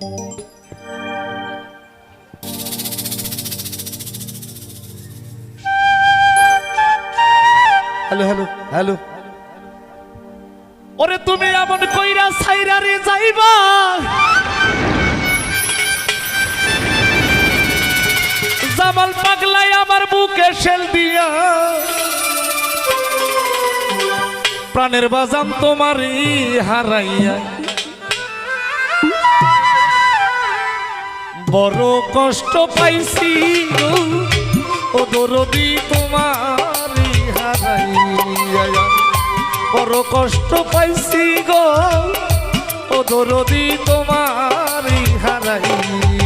Hello hello hello ওরে তুমি এমন কইরা সাইরা রে যাইবা। জামাল পাগলাই আমার বুকে শেল দিয়া। প্রাণের বাজান তোমারই হারাইয়া। বড় কষ্ট পাইছি ও দরদি তোমার বড় কষ্ট পাইছি গো। ও দরদি তোমার হারাইয়া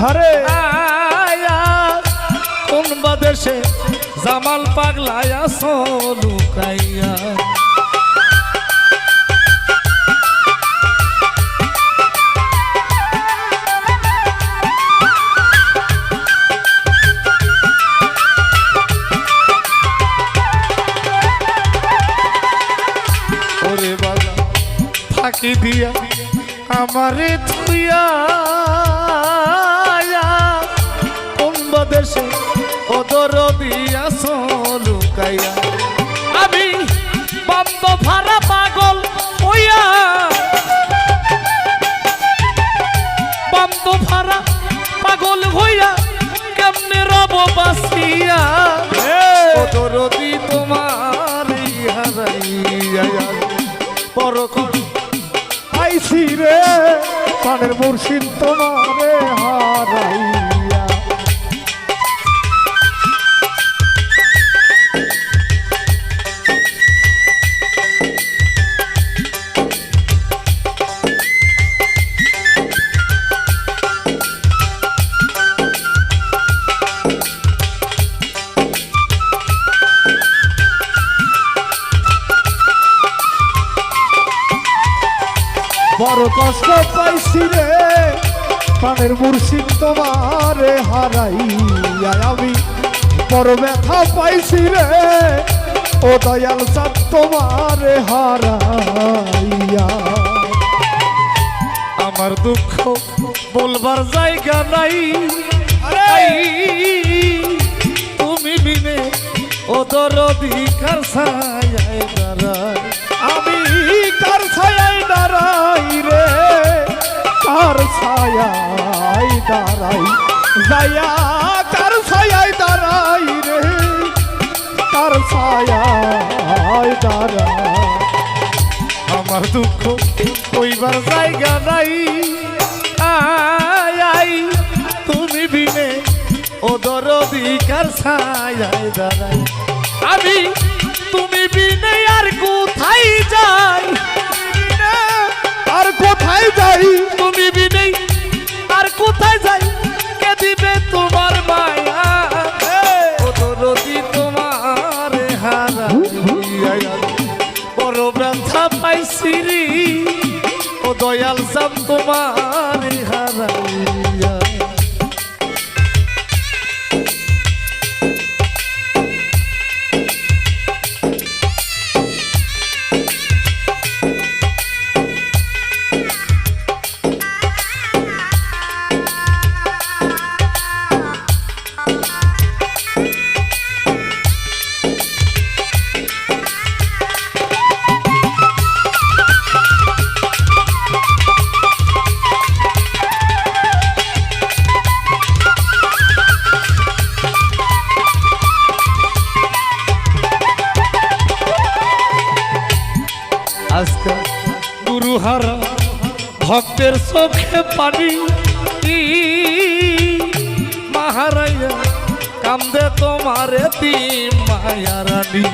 আয়া কোন বাদেশে জামাল পাগলায়া লুকাইয়া? ওরে বাবা ফাঁকি দিয়া আমারে থুয়া ওদর দিয়া লুকাইয়া। আমি বন্ধ ভাড়া পাগল হইয়া। বন্ধ ভাড়া পাগল হইয়া কেমনে রব বাসিয়া ওদর দি তোমার হারাইয়া কষ্ট আইছি রে প্রাণের মুর্শিদ তোমারে হারাইয়া। বড় কষ্ট পাইছি রে। প্রাণের মুর্শিদ তোমারে হারাইয়া আমি বড় ব্যথা পাইছি রে। ও দয়াল চাঁদ তোমারে হারাইয়া। আমার দুঃখ বলবার জায়গা নাই। তুমি বিনে ও দরদিকার ছায় দাঁড়ায়। আমি কার ছায়ায় দাঁড়াই রে? কার ছায়ায় দাঁড়াই? যায়া কার ছায়ায় দাঁড়াই রে? কার ছায়ায় দাঁড়াই? আমার দুঃখ কইবার জায়গা নাই। আই, তুমি বিনে ও দরদিকার ছায় দাঁড়ায় আমি তুমি বিনে আর কোথায় কোথায় যাই? তুমি বিনে আর কোথায় যাই? হারা ভক্তের চোখে পানি। মাহারাইয়া কামদে তোমারে তি মায়ারানী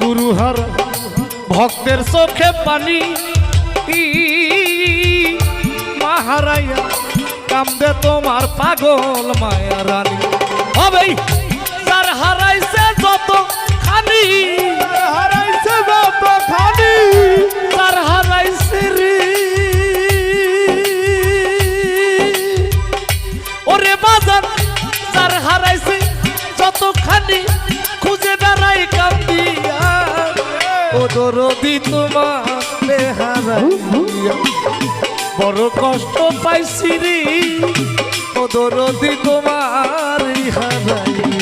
গুরু হারা ভক্তের চোখে পানি। মাহারাইয়া কামদে তোমার পাগল মায়া রানী। হবেই। দরদি তোমাকে হারাইয়া বড় কষ্ট পাইছি রে দরদি তোমার হারাইয়া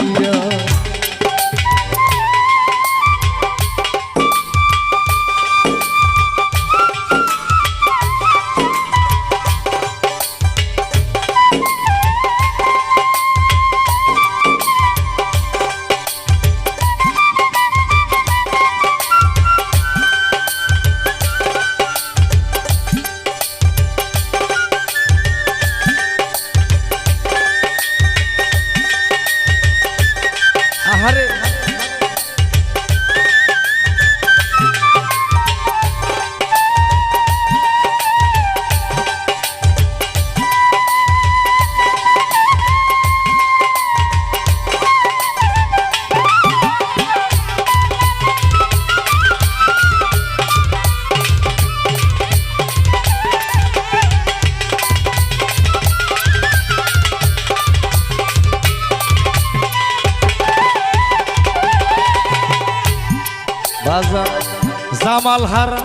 জামাল হারা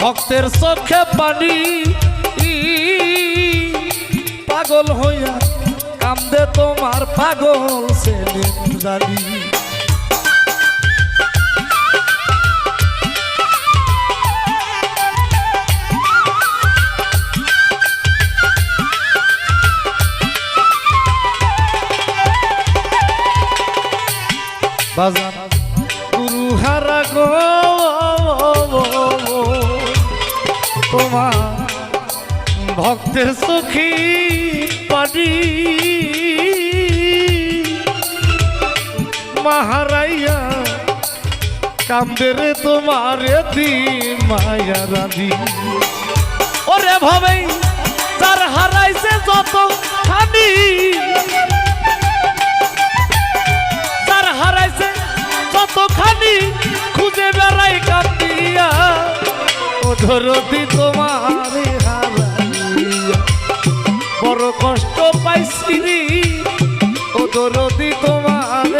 ভক্তের চোখে পানি। পাগল হইয়া কান্দে তোমার পাগল সেলিম জানি। বাজার তোমার ভক্তের সুখী পানি মাহারাইয়া কান্দের তোমার দিন মায়া রাধি ওরে ভাবেই তার হারাইছে যত খানি। তার হারাইছে যতখানি খুঁজে বেড়াই ও ধরতি তোমার বড় কষ্ট পাইছি রে, ও ধরতি তোমার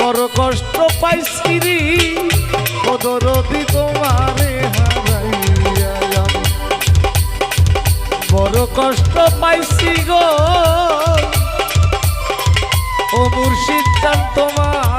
বড় কষ্ট পাইছি রে, ও ধরতি তোমার বড় কষ্ট পাইছি গো, ও মুর্শিদ তোমার